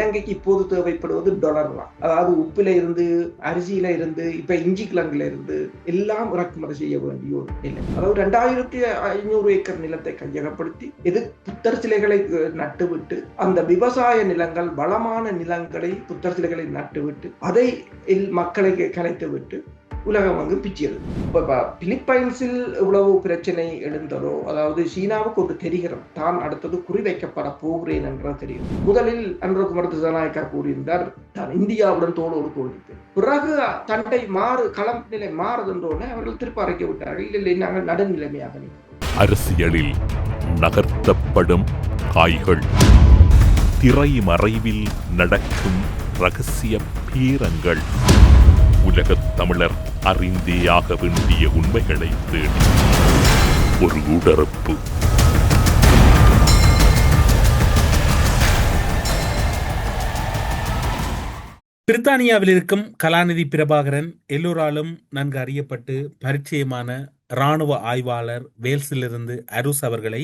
இலங்கைக்கு இப்போது தேவைப்படுவது டொலர் தான். அதாவது உப்பில இருந்து அரிசியில இருந்து இப்ப இஞ்சி கிழங்குல இருந்து எல்லாம் இறக்குமதி செய்ய வேண்டிய ஒரு நிலை. அதாவது ரெண்டாயிரத்தி ஐநூறு ஏக்கர் நிலத்தை கையகப்படுத்தி எது புத்தர் சிலைகளை நட்டுவிட்டு அந்த விவசாய நிலங்கள் வளமான நிலங்களை புத்தர் சிலைகளை நட்டுவிட்டு அதை மக்களை கலைத்து விட்டு உலகம் வந்து பிச்சியது. இப்போ பிலிப்பைன்ஸில் இவ்வளவு பிரச்சனை எழுந்ததோ அதாவது சீனாவுக்கு ஒரு தெரிகிறது தான் அடுத்தது குறிவைக்கப்பட போகிறேன் என்ற தெரியும். முதலில் அன்றகுமார் திசாநாயக்கா கூறியிருந்தார் தான் இந்தியாவுடன் தோளோடு தோல்விப்பேன். பிறகு தண்டை மாறு களம் நிலை மாறுதென்றோடு அவர்கள் திருப்ப அறைக்க விட்டார்கள். இல்லை இல்லை நாங்கள் நடுநிலைமையாக அரசியலில் நகர்த்தப்படும் காய்கள் திரை மறைவில் நடக்கும் ரகசிய பீரங்கள். உலக தமிழர் அறிந்தேயாக வேண்டிய உண்மைகளை தேடி ஒரு உடறப்பு பிரித்தானியாவில் இருக்கும் கலாநிதி பிரபாகரன் எல்லோராலும் நன்கு அறியப்பட்டு பரிச்சயமான இராணுவ ஆய்வாளர் வேல்ஸிலிருந்து அருஸ் அவர்களை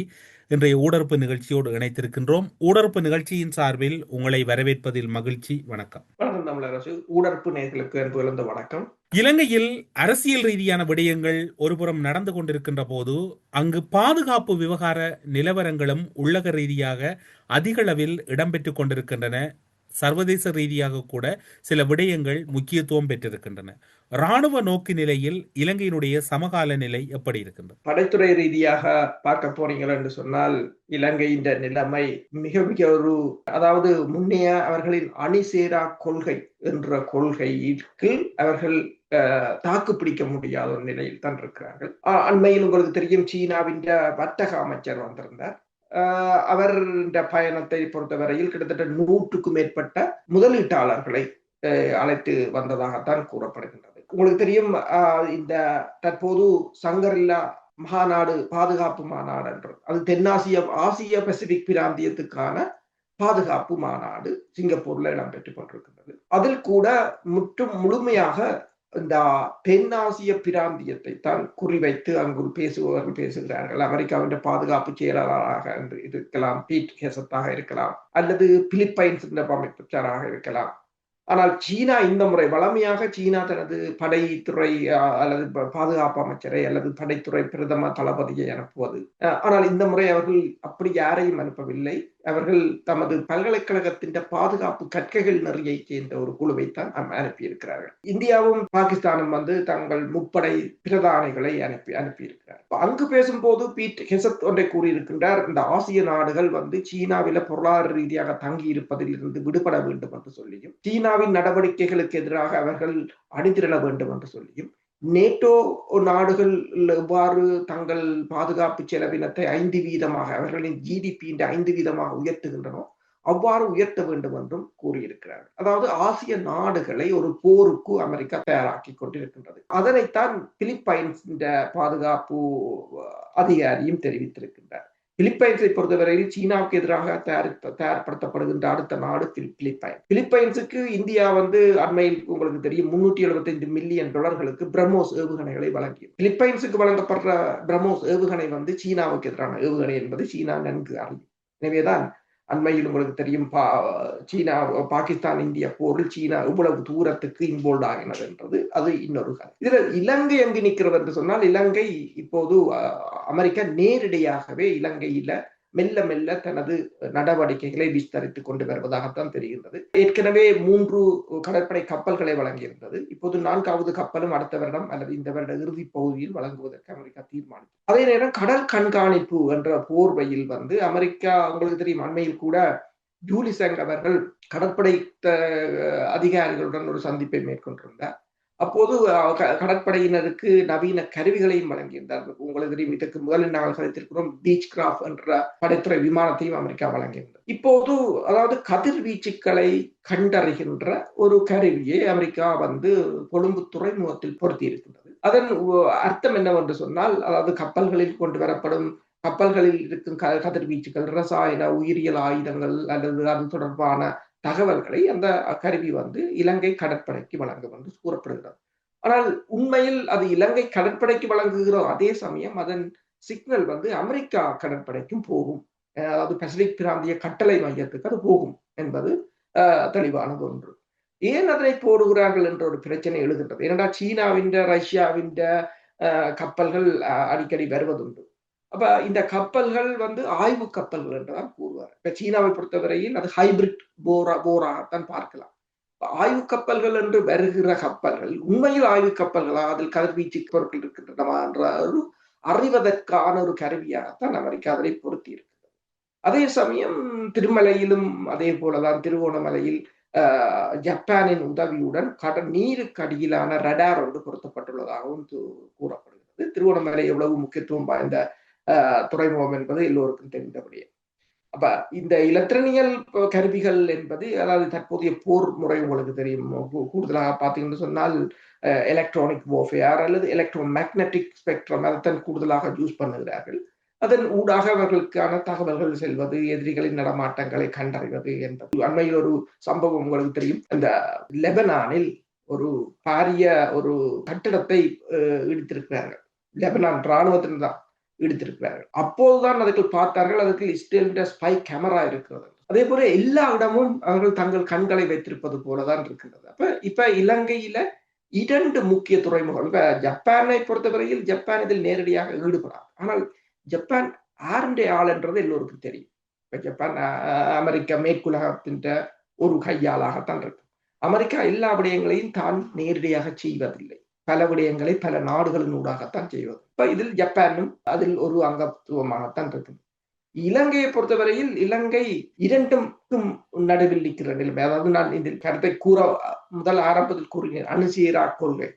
இன்றைய ஊடறுப்பு நிகழ்ச்சியோடு இணைத்திருக்கின்றோம். ஊடறுப்பு நிகழ்ச்சியின் சார்பில் உங்களை வரவேற்பதில் மகிழ்ச்சி வணக்கம். ஊடறுப்பு நேர்களுக்கு அன்பு இழந்த வணக்கம். இலங்கையில் அரசியல் ரீதியான விடயங்கள் ஒருபுறம் நடந்து கொண்டிருக்கின்ற போது அங்கு பாதுகாப்பு விவகார நிலவரங்களும் உள்ளக ரீதியாக அதிகளவில் இடம்பெற்றுக் கொண்டிருக்கின்றன. சர்வதேச ரீதியாக கூட சில விடயங்கள் முக்கியத்துவம் பெற்றிருக்கின்றன. ராணுவ நோக்கு நிலையில் இலங்கையினுடைய சமகால நிலை எப்படி இருக்கின்றது? படைத்துறை ரீதியாக பார்க்க போறீங்கள் என்று சொன்னால் இலங்கையின் நிலைமை மிக மிக ஒரு அதாவது முன்னைய அவர்களின் அணிசேரா கொள்கை என்ற கொள்கைக்கு அவர்கள் தாக்கு பிடிக்க முடியாத ஒரு நிலையில் தான் இருக்கிறார்கள். அண்மையில் உங்களுக்கு தெரியும் சீனாவின் வர்த்தக அமைச்சர் வந்திருந்தார். அவர் இந்த பயணத்தை பொறுத்தவரையில் கிட்டத்தட்ட நூற்றுக்கும் மேற்பட்ட முதலீட்டாளர்களை அழைத்து வந்ததாகத்தான் கூறப்படுகின்றது. உங்களுக்கு தெரியும் இந்த தற்போது சங்கரில்லா மாநாடு பாதுகாப்பு மாநாடு என்றது அது தென்னாசிய ஆசிய பசிபிக் பிராந்தியத்துக்கான பாதுகாப்பு மாநாடு சிங்கப்பூர்ல இடம்பெற்றுக் கொண்டிருக்கின்றது. அதில் கூட முற்றும் முழுமையாக இந்த தென்னாசிய பிராந்தியத்தை தான் குறிவைத்து அங்கு பேசுபவர்கள் பேசுகிறார்கள். அமெரிக்காவின் பாதுகாப்பு செயலாளராக இருக்கலாம் பீட் ஹெசத்தாக இருக்கலாம் அல்லது பிலிப்பைன்ஸ் அமைச்சராக இருக்கலாம். ஆனால் சீனா இந்த முறை வளமையாக சீனா தனது படைத்துறை அல்லது பாதுகாப்பு அமைச்சரை அல்லது படைத்துறை பிரதம தளபதியை அனுப்புவது. ஆனால் இந்த முறை அவர்கள் அப்படி யாரையும் அனுப்பவில்லை. அவர்கள் தமது பல்கலைக்கழகத்தின் பாதுகாப்பு கற்கைகள் நிறைய சேர்ந்த ஒரு குழுவைத்தான் அனுப்பியிருக்கிறார்கள். இந்தியாவும் பாகிஸ்தானும் வந்து தங்கள் முப்படை பிரதானிகளை அனுப்பி அனுப்பியிருக்கிறார் அங்கு பேசும்போது பீட் ஹெசத் ஒன்றை கூறியிருக்கின்றார் இந்த ஆசிய நாடுகள் வந்து சீனாவில பொருளாதார ரீதியாக தங்கி இருப்பதில் இருந்து விடுபட வேண்டும் என்று சொல்லியும் சீனாவின் நடவடிக்கைகளுக்கு எதிராக அவர்கள் அணிதிரள வேண்டும் என்று சொல்லியும் நேட்டோ நாடுகள் எவ்வாறு தங்கள் பாதுகாப்பு செலவினத்தை ஐந்து வீதமாக அவர்களின் ஜிடிபியின் ஐந்து வீதமாக உயர்த்துகின்றனோ அவ்வாறு உயர்த்த வேண்டும் என்றும் கூறியிருக்கிறார்கள் அதாவது ஆசிய நாடுகளை ஒரு போருக்கு அமெரிக்கா தயாராக்கி கொண்டிருக்கின்றது. அதனைத்தான் பிலிப்பைன்ஸ் பாதுகாப்பு அதிகாரியும் தெரிவித்திருக்கின்றார். பிலிப்பைன்ஸை பொறுத்தவரையில் சீனாவுக்கு எதிராக தயார் தயார்படுத்தப்படுகின்ற அடுத்த நாடு பிலிப்பைன். பிலிப்பைன்ஸுக்கு இந்தியா வந்து அண்மையில் உங்களுக்கு தெரியும் முன்னூற்றி எழுபத்தைந்து மில்லியன் டாலர்களுக்கு பிரம்மோஸ் ஏவுகணைகளை வழங்கியது. பிலிப்பைன்ஸுக்கு வழங்கப்படுற பிரம்மோஸ் ஏவுகணை வந்து சீனாவுக்கு எதிரான ஏவுகணை என்பது சீனா நன்கு அறியும். எனவேதான் அண்மையில் உங்களுக்கு தெரியும் பா சீனா பாகிஸ்தான் இந்திய போரில் சீனா இவ்வளவு தூரத்துக்கு இன்வால்வ் ஆகினது என்றது அது இன்னொரு கதை. இதுல இலங்கை எங்கு நிற்கிறது என்று சொன்னால் இலங்கை இப்போது அமெரிக்கா நேரடியாகவே இலங்கையில மெல்ல மெல்ல தனது நடவடிக்கைகளை விஸ்தரித்துக் கொண்டு வருவதாகத்தான் தெரிகின்றது. ஏற்கனவே மூன்று கடற்படை கப்பல்களை வழங்கியிருந்தது. இப்போது நான்காவது கப்பலும் அடுத்த வருடம் அல்லது இந்த வருட இறுதி பகுதியில் வழங்குவதற்கு அமெரிக்கா தீர்மானித்தது. அதே நேரம் கடல் கண்காணிப்பு என்ற போர்வையில் வந்து அமெரிக்கா உங்களுக்கு தெரியும் அண்மையில் கூட ஜூலிசங் அவர்கள் கடற்படை அதிகாரிகளுடன் ஒரு சந்திப்பை மேற்கொண்டிருந்தார். அப்போது கடற்படையினருக்கு நவீன கருவிகளையும் வழங்கியிருந்தார். உங்களுக்கு தெரியும் இதற்கு முதலில் நாங்கள் கதைத்திருக்கிறோம் பீச் கிராஃப் என்ற படைத்துறை விமானத்தையும் அமெரிக்கா வழங்கியிருந்தது. இப்போது அதாவது கதிர்வீச்சுக்களை கண்டறிகின்ற ஒரு கருவியை அமெரிக்கா வந்து கொழும்பு துறைமுகத்தில் பொருத்தி இருக்கின்றது அதன் அர்த்தம் என்னவென்று சொன்னால் அதாவது கப்பல்களில் கொண்டு வரப்படும் கப்பல்களில் இருக்கும் கதிர்வீச்சுகள் ரசாயன உயிரியல் ஆயுதங்கள் அல்லது அது தொடர்பான தகவல்களை அந்த கருவி வந்து இலங்கை கடற்படைக்கு வழங்கும் என்று கூறப்படுகிறது. ஆனால் உண்மையில் அது இலங்கை கடற்படைக்கு வழங்குகிற அதே சமயம் அதன் சிக்னல் வந்து அமெரிக்கா கடற்படைக்கும் போகும். அதாவது பசிபிக் பிராந்திய கட்டளை மையத்துக்கு அது போகும் என்பது தெளிவானது ஒன்று. ஏன் அதனை போடுகிறார்கள் என்ற ஒரு பிரச்சனை எழுகின்றது. ஏனென்றால் சீனாவின் ரஷ்யாவின் கப்பல்கள் அடிக்கடி வருவதுண்டு. அப்ப இந்த கப்பல்கள் வந்து ஆய்வு கப்பல்கள் என்றுதான் கூறுவார். இப்ப சீனாவை பொறுத்தவரையில் அது ஹைபிரிட் போரா போராகத்தான் பார்க்கலாம். ஆய்வு கப்பல்கள் என்று வருகிற கப்பல்கள் உண்மையில் ஆய்வு கப்பல்களா? அதில் கதிர்வீச்சு பொருட்கள் இருக்கின்றனவா என்ற ஒரு அறிவதற்கான ஒரு கருவியாகத்தான் அமெரிக்கா அதனை பொருத்தி இருக்கிறது. அதே சமயம் திருமலையிலும் அதே போலதான் திருவோணமலையில் ஆஹ், ஜப்பானின் உதவியுடன் கடல் நீருக்கு அடியிலான ரடார் ஒன்று பொருத்தப்பட்டுள்ளதாகவும் கூறப்படுகிறது. திருவோணமலை எவ்வளவு முக்கியத்துவம் வாய்ந்த துறைமுகம் என்பது எல்லோருக்கும் தெரிந்தபடியே அப்ப இந்த இலத்திரனியல் கருவிகள் என்பது அதாவது தற்போதைய போர் முறை உங்களுக்கு தெரியும். கூடுதலாக பார்த்தீங்கன்னு சொன்னால் எலக்ட்ரானிக் வோஃபேர் அல்லது எலக்ட்ரோ மேக்னட்டிக் ஸ்பெக்ட்ரம் அதைத்தான் கூடுதலாக யூஸ் பண்ணுகிறார்கள். அதன் ஊடாக அவர்களுக்கான தகவல்கள் செல்வது எதிரிகளின் நடமாட்டங்களை கண்டறிவது என்பது. அண்மையில் ஒரு சம்பவம் உங்களுக்கு தெரியும். அந்த லெபனானில் ஒரு பாரிய ஒரு கட்டிடத்தை இடித்திருக்கிறார்கள். லெபனான் இராணுவத்தின் தான் எடுத்திருக்கிறார்கள். அப்போதுதான் அதுக்கு பார்த்தார்கள் அதுக்கு இஸ்ரேலின் ஸ்பை கேமரா இருக்கிறது. அதே போல எல்லா இடமும் அவர்கள் தங்கள் கண்களை வைத்திருப்பது போலதான் இருக்கின்றது. அப்ப இப்ப இலங்கையில இரண்டு முக்கிய துறைமுகம் இப்ப ஜப்பானை பொறுத்தவரையில் ஜப்பான் இதில் நேரடியாக ஈடுபடாது. ஆனால் ஜப்பான் ஆருடைய ஆள் என்றது எல்லோருக்கும் தெரியும். இப்ப ஜப்பான் அமெரிக்கா மேற்குலகத்தின் ஒரு கையாளாகத்தான் இருக்கும். அமெரிக்கா எல்லா விடயங்களையும் தான் நேரடியாக செய்வதில்லை. பல விடயங்களை பல நாடுகளின் ஊடாகத்தான் செய்வது. இப்ப இதில் ஜப்பானும் அதில் ஒரு அங்கத்துவமாகத்தான் இருக்கும். இலங்கையை பொறுத்தவரையில் இலங்கை இரண்டுக்கும் நடுவில் நிற்கிற நிலைமை. அதாவது நான் இந்த கருத்தை கூற முதல் ஆரம்பத்தில் கூறுகிறேன். அணுசீரா கொள்கை.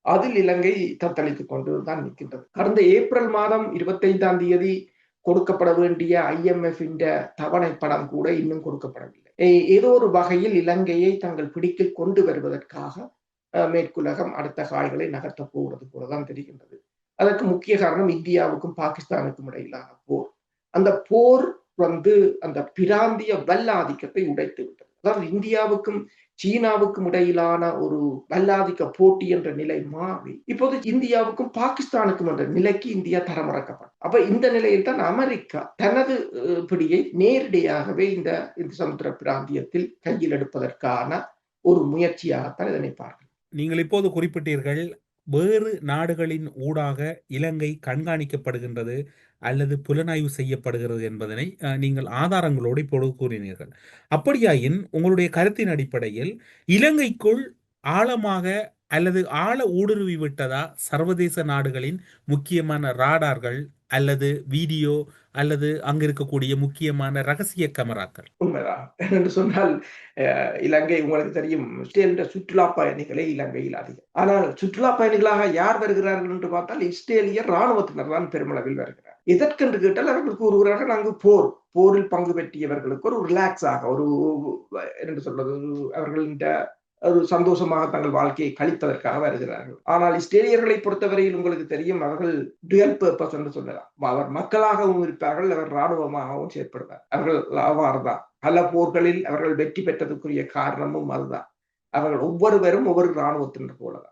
அதில் இலங்கை தத்தளித்துக் கொண்டு தான் நிற்கின்றது. கடந்த ஏப்ரல் மாதம் இருபத்தைந்தாம் தேதி கொடுக்கப்பட வேண்டிய ஐஎம்எஃப் தவணை படம் கூட இன்னும் கொடுக்கப்படவில்லை. ஏ- ஏதோ ஒரு வகையில் இலங்கையை தங்கள் பிடிக்கில் கொண்டு வருவதற்காக மேற்குலகம் அடுத்த காய்களை நகர்த்தப் போகிறது போலதான் தெரிகின்றது. அதற்கு முக்கிய காரணம் இந்தியாவுக்கும் பாகிஸ்தானுக்கும் இடையிலான போர். அந்த போர் வந்து அந்த பிராந்திய வல்லாதிக்கத்தை உடைத்து விட்டது. அதாவது இந்தியாவுக்கும் சீனாவுக்கும் இடையிலான ஒரு வல்லாதிக்க போட்டி என்ற நிலை மாறி இப்போது இந்தியாவுக்கும் பாகிஸ்தானுக்கும் என்ற நிலைக்கு இந்தியா தரமிறக்கப்படும் அப்ப இந்த நிலையில் தான் அமெரிக்கா தனது பிடியை நேரடியாகவே இந்த சமுத்திர பிராந்தியத்தில் கையில் எடுப்பதற்கான ஒரு முயற்சியாகத்தான் இதனை பார்க்க நீங்கள் இப்போது குறிப்பிட்டீர்கள் வேறு நாடுகளின் ஊடாக இலங்கை கண்காணிக்கப்படுகின்றது அல்லது புலனாய்வு செய்யப்படுகிறது என்பதனை நீங்கள் ஆதாரங்களோடு இப்பொழுது கூறினீர்கள். அப்படியாயின் உங்களுடைய கருத்தின் அடிப்படையில் இலங்கைக்குள் ஆழமாக அல்லது ஆழ ஊடுருவி விட்டதா சர்வதேச நாடுகளின் முக்கியமான ராடார்கள் அல்லது வீடியோ அல்லது அங்க இருக்கக்கூடிய முக்கியமான ரகசிய கமராக்கள் உண்மைதான் என்று சொன்னால் இலங்கை உங்களுக்கு தெரியும் இஸ்ரேலின் சுற்றுலா பயணிகளே இலங்கையில் அதிகம் ஆனால் சுற்றுலா பயணிகளாக யார் வருகிறார்கள் என்று பார்த்தால் இஸ்ரேலிய இராணுவத்தினர் தான் பெருமளவில் வருகிறார் எதற்கென்று கேட்டால் அவர்கள் கூறுகிறார்கள் அங்கு போர் போரில் பங்கு பெற்றியவர்களுக்கு ஒரு ரிலாக்ஸாக ஒரு என்று சொல்வது அவர்களின் ஒரு சந்தோஷமாக தங்கள் வாழ்க்கையை கழிப்பதற்காக வருகிறார்கள். ஆனால் இஸ்ரேலியர்களை பொறுத்தவரையில் உங்களுக்கு தெரியும் அவர்கள் டுவெல் பர்பஸ் என்று சொல்லலாம். அவர் மக்களாகவும் இருப்பார்கள் அவர் இராணுவமாகவும் செயற்படுவார். அவர்கள் அவ்வாறுதான் பல போர்களில் அவர்கள் வெற்றி பெற்றதுக்குரிய காரணமும் அதுதான். அவர்கள் ஒவ்வொருவரும் ஒவ்வொரு இராணுவத்தினர் போலதான்.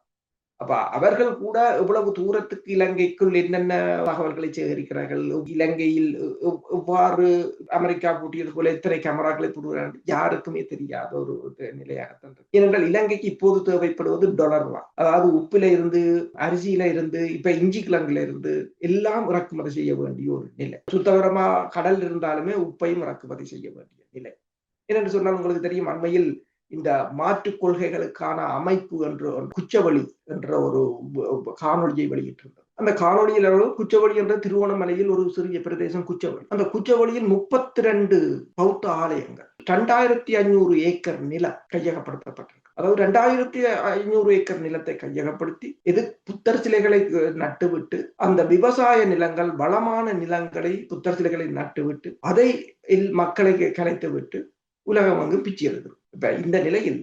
அப்ப அவர்கள் கூட எவ்வளவு தூரத்துக்கு இலங்கைக்குள் என்னென்ன தகவல்களை சேகரிக்கிறார்கள்? இலங்கையில் எவ்வாறு அமெரிக்கா பூட்டியது போல எத்தனை கேமராக்களை போடுகிறார்கள்? யாருக்குமே தெரியாத ஒரு நிலையாகத்தான் இருக்கு ஏனென்றால் இலங்கைக்கு இப்போது தேவைப்படுவது டொலர் தான். அதாவது உப்பில இருந்து அரிசியில இருந்து இப்ப இஞ்சி கிழங்குல இருந்து எல்லாம் இறக்குமதி செய்ய வேண்டிய ஒரு நிலை. சுத்தகரமா கடல் இருந்தாலுமே உப்பையும் இறக்குமதி செய்ய வேண்டிய நிலை. ஏனென்று சொன்னால் உங்களுக்கு தெரியும் அண்மையில் இந்த மாற்றுக் கொள்கைகளுக்கான அமைப்பு என்ற குச்சவழி என்ற ஒரு காணொலியை காணொளியை வெளியிட்டிருந்தது. அந்த காணொளியில் குச்சவழி என்ற திருவோணமலையில் ஒரு சிறிய பிரதேசம் குச்சவழி. அந்த குச்சவழியில் முப்பத்தி ரெண்டு பௌத்த ஆலயங்கள் ரெண்டாயிரத்தி ஐநூறு ஏக்கர் நிலம் கையகப்படுத்தப்பட்டிருக்கு. அதாவது ரெண்டாயிரத்தி ஐநூறு ஏக்கர் நிலத்தை கையகப்படுத்தி இது புத்தர் சிலைகளை நட்டுவிட்டு அந்த விவசாய நிலங்கள் வளமான நிலங்களை புத்தர் சிலைகளை நட்டுவிட்டு அதை இல் மக்களை கலைத்து விட்டு உலகம் அங்கு பிச்சு எழுதும் இந்த நிலையில்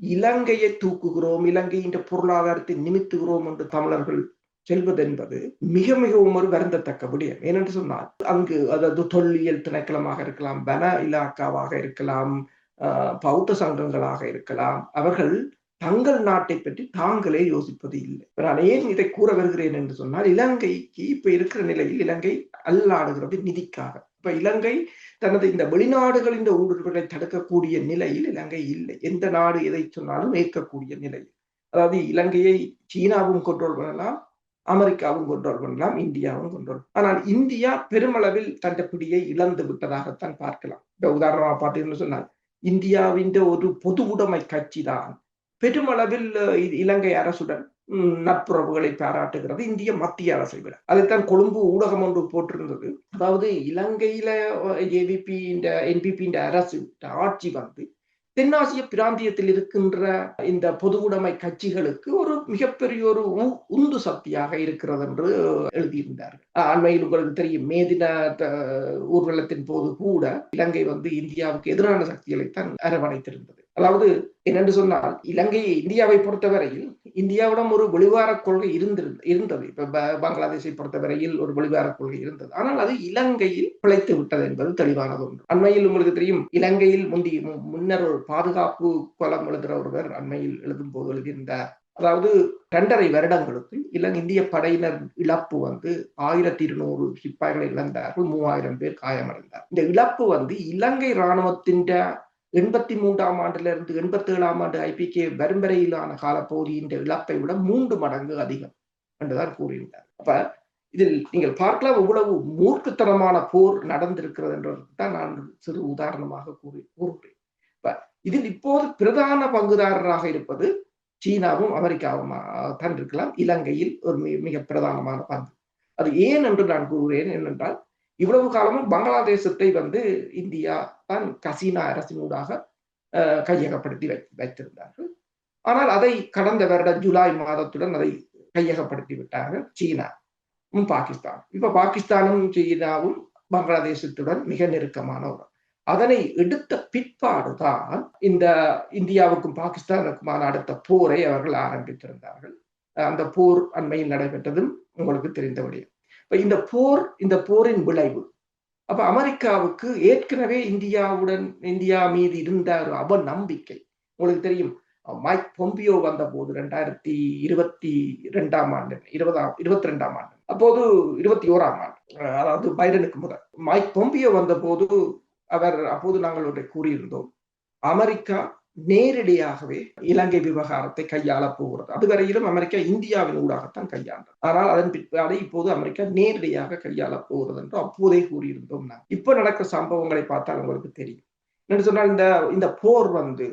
இலங்கையை தூக்குகிறோம் இலங்கையின் பொருளாதாரத்தை நிமித்துகிறோம் என்று தமிழர்கள் செல்வதென்பது மிக மிகவும் ஒரு வருந்தத்தக்க விடயம். ஏனென்று சொன்னால் அங்கு அதாவது தொல்லியல் திணைக்களமாக இருக்கலாம் வன இலாக்காவாக இருக்கலாம் ஆஹ், பௌத்த சங்கங்களாக இருக்கலாம் அவர்கள் தங்கள் நாட்டை பற்றி தாங்களே யோசிப்பது இல்லை. நான் ஏன் இதை கூற வருகிறேன் என்று சொன்னால் இலங்கைக்கு இப்ப இருக்கிற நிலையில் இலங்கை அல்லாடுகிறது நிதிக்காக. இப்ப இலங்கை தனது இந்த வெளிநாடுகளின் ஊடுருவலை தடுக்கக்கூடிய நிலையில் இலங்கை இல்லை. எந்த நாடு எதை சொன்னாலும் ஏற்கக்கூடிய நிலையில். அதாவது இலங்கையை சீனாவும் கண்ட்ரோல் பண்ணலாம் அமெரிக்காவும் கண்ட்ரோல் பண்ணலாம் இந்தியாவும் கண்ட்ரோல் ஆனால் இந்தியா பெருமளவில் தன் பிடியை இழந்து விட்டதாகத்தான் பார்க்கலாம். இப்போ உதாரணமா பார்த்தீங்கன்னு சொன்னால் இந்தியாவின் ஒரு பொது உடைமை கட்சி தான் பெருமளவில் இலங்கை அரசுடன் நட்புறவுகளை பாராட்டுகிறது. இந்திய மத்திய அரசை விட அதைத்தான் கொழும்பு ஊடகம் ஒன்று போட்டிருந்தது. அதாவது இலங்கையில ஏவிபி இந்த என்பிபி இந்த அரசு ஆட்சி வந்து தென்னாசிய பிராந்தியத்தில் இருக்கின்ற இந்த பொதுவுடைமை கட்சிகளுக்கு ஒரு மிகப்பெரிய ஒரு உந்து சக்தியாக இருக்கிறது என்று எழுதியிருந்தார்கள். அண்மையில் உங்களுக்கு தெரியும் மேதின ஊர்வலத்தின் போது கூட இலங்கை வந்து இந்தியாவுக்கு எதிரான சக்திகளை தான் அரவணைத்திருந்தது. அதாவது என்னென்று சொன்னால் இலங்கையை இந்தியாவை பொறுத்தவரையில் இந்தியாவிடம் ஒரு வெளிவார கொள்கை இருந்திருந்த இருந்தது. இப்ப பங்களாதேஷை பொறுத்தவரையில் ஒரு வெளிவார கொள்கை இருந்தது. ஆனால் அது இலங்கையில் பிழைத்து விட்டது என்பது தெளிவானது ஒன்று. அண்மையில் உங்களுக்கு தெரியும் இலங்கையில் முந்தி முன்னர் ஒரு பாதுகாப்பு கொலம் எழுதுகிற ஒருவர் அண்மையில் எழுதும் போது எழுதியிருந்தார் அதாவது இரண்டரை வருடங்களுக்கு இலங்கை இந்திய படையினர் இழப்பு வந்து ஆயிரத்தி இருநூறு சிப்பாய்களை இழந்தார்கள் மூவாயிரம் பேர் காயமடைந்தார். இந்த இழப்பு வந்து இலங்கை இராணுவத்தின் எண்பத்தி மூன்றாம் ஆண்டிலிருந்து எண்பத்தி ஏழாம் ஆண்டு ஐபிகே வரும் வரையிலான காலப்பகுதியின் இழப்பை விட மூன்று மடங்கு அதிகம் என்றுதான் கூறியுள்ளார் அப்ப இதில் நீங்கள் பார்க்கலாம் இவ்வளவு மூர்க்குத்தனமான போர் நடந்திருக்கிறது என்றதுக்கு தான் நான் சிறு உதாரணமாக கூறி கூறுகிறேன். இப்ப இதில் இப்போது பிரதான பங்குதாரராக இருப்பது சீனாவும் அமெரிக்காவும் தான் இருக்கலாம். இலங்கையில் ஒரு மிக பிரதானமான பங்கு. அது ஏன் என்று நான் கூறுகிறேன் ஏனென்றால் இவ்வளவு காலமும் பங்களாதேசத்தை வந்து இந்தியா தான் கசீனா அரசினூடாக கையகப்படுத்தி வை வைத்திருந்தார்கள். ஆனால் அதை கடந்த வருடம் ஜூலை மாதத்துடன் அதை கையகப்படுத்தி விட்டார்கள் சீனா பாகிஸ்தான். இப்ப பாகிஸ்தானும் சீனாவும் பங்களாதேசத்துடன் மிக நெருக்கமான ஒரு அதனை எடுத்த பிற்பாடுதான் இந்த இந்தியாவுக்கும் பாகிஸ்தானுக்குமான அடுத்த போரை அவர்கள் ஆரம்பித்திருந்தார்கள். அந்த போர் அண்மையில் நடைபெற்றதும் உங்களுக்கு தெரிந்தபடி இப்ப இந்த போர் இந்த போரின் விளைவு அப்ப அமெரிக்காவுக்கு ஏற்கனவே இந்தியாவுடன் இந்தியா மீது இருந்த ஒரு அவ நம்பிக்கை. உங்களுக்கு தெரியும் மைக் பொம்பியோ வந்த போது ரெண்டாயிரத்தி இருபத்தி ரெண்டாம் ஆண்டு இருபதாம் இருபத்தி ரெண்டாம் ஆண்டு அப்போது இருபத்தி ஓராம் ஆண்டு அதாவது பைடனுக்கு முதல். மைக் பொம்பியோ வந்த போது அவர் அப்போது நாங்கள் கூறியிருந்தோம். அமெரிக்கா நேரடியாகவே இலங்கை விவகாரத்தை கையாள போகிறது. அதுவரையிலும் அமெரிக்கா இந்தியாவின் ஊடாகத்தான் கையாண்டது. ஆனால் அதன் பிற்பாடு இப்போது அமெரிக்கா நேரடியாக கையாள போகிறது என்று அப்போதே கூறியிருந்தோம் நான். இப்போ நடக்கிற சம்பவங்களை பார்த்தால் உங்களுக்கு தெரியும். என்று சொன்னால் இந்த இந்த போர் வந்து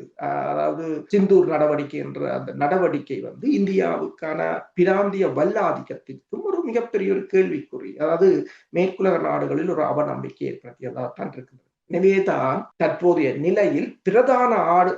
அதாவது சிந்தூர் நடவடிக்கை என்ற அந்த நடவடிக்கை வந்து இந்தியாவுக்கான பிராந்திய வல்லாதிக்கத்திற்கும் ஒரு மிகப்பெரிய ஒரு கேள்விக்குறி அதாவது மேற்குலக நாடுகளில் ஒரு அவநம்பிக்கை ஏற்படுத்தியதாக தான் இருக்குது. எனவேதான் தற்போதைய நிலையில் பிரதான ஆடு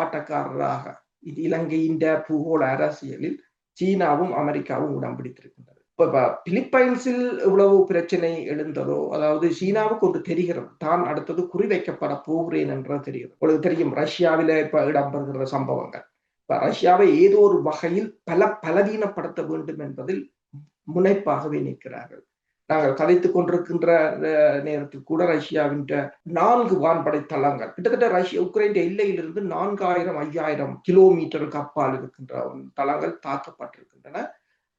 ஆட்டக்காரராக இது இலங்கையின் பூகோள அரசியலில் சீனாவும் அமெரிக்காவும் உடம்பிடித்திருக்கின்றது இப்ப பிலிப்பைன்ஸில் இவ்வளவு பிரச்சனை எழுந்ததோ அதாவது சீனாவுக்கு ஒன்று தெரிகிறது. தான் அடுத்தது குறிவைக்கப்பட போகிறேன் என்றது தெரிகிறது. உங்களுக்கு தெரியும் ரஷ்யாவில இப்ப இடம்பெறுகிற சம்பவங்கள். இப்ப ரஷ்யாவை ஏதோ ஒரு வகையில் பல பலவீனப்படுத்த வேண்டும் என்பதில் முனைப்பாகவே நிற்கிறார்கள். நாங்கள் கதைத்துக் கொண்டிருக்கின்ற நேரத்தில் கூட ரஷ்யாவின் நான்கு வான்படை தளங்கள். கிட்டத்தட்ட ரஷ்யா உக்ரைன் எல்லையிலிருந்து நான்காயிரம் ஐயாயிரம் கிலோமீட்டருக்கு அப்பால் இருக்கின்ற தளங்கள் தாக்கப்பட்டிருக்கின்றன.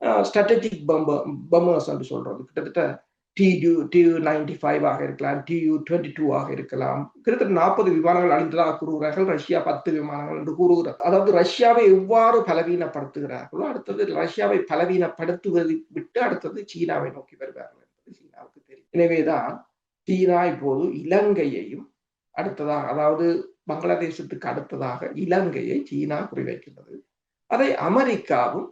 ஸ்ட்ராட்டஜிக் பம்ப பம்பர்ஸ் என்று சொல்றது. கிட்டத்தட்ட டியூ டியூ நைன்டி ஃபைவ் ஆக இருக்கலாம் டியூ டுவெண்ட்டி டூ ஆக இருக்கலாம். கிட்டத்தட்ட நாற்பது விமானங்கள் அழிந்ததாக கூறுகிறார்கள். ரஷ்யா பத்து விமானங்கள் என்று கூறுகிறார். அதாவது ரஷ்யாவை எவ்வாறு பலவீனப்படுத்துகிறார்களோ அடுத்தது ரஷ்யாவை பலவீனப்படுத்துவதை விட்டு அடுத்தது சீனாவை நோக்கி வருவார்கள் என்பது சீனாவுக்கு தெரியும். எனவேதான் சீனா இப்போது இலங்கையையும் அடுத்ததாக அதாவது பங்களாதேசத்துக்கு அடுத்ததாக இலங்கையை சீனா குறிவைக்கின்றது. அதை அமெரிக்காவும்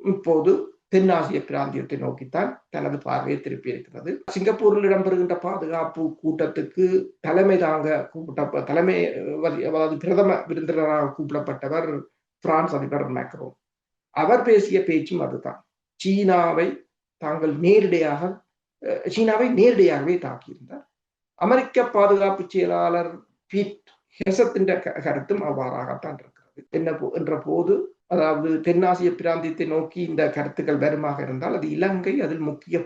இப்போது தென்னாசிய பிராந்தியத்தை நோக்கித்தான் தனது பார்வையை திருப்பி இருக்கிறது சிங்கப்பூரில் இடம்பெறுகின்ற பாதுகாப்பு கூட்டத்துக்கு தலைமை தாங்க கூப்பிட்ட தலைமை அதாவது பிரதம விருந்தினராக கூப்பிடப்பட்டவர் பிரான்ஸ் அதிபர் மேக்ரோ. அவர் பேசிய பேச்சும் அதுதான். சீனாவை தாங்கள் நேரடியாக சீனாவை நேரடியாகவே தாக்கியிருந்தார். அமெரிக்க பாதுகாப்பு செயலாளர் பீட் ஹெசத்தின் கருத்தும் அவ்வாறாகத்தான் இருக்கிறது. என்ன என்ற போது அதாவது தென்னாசிய பிராந்தியத்தை நோக்கி இந்த கருத்துக்கள் வருமாக இருந்தால் அது இலங்கை அதில் முக்கிய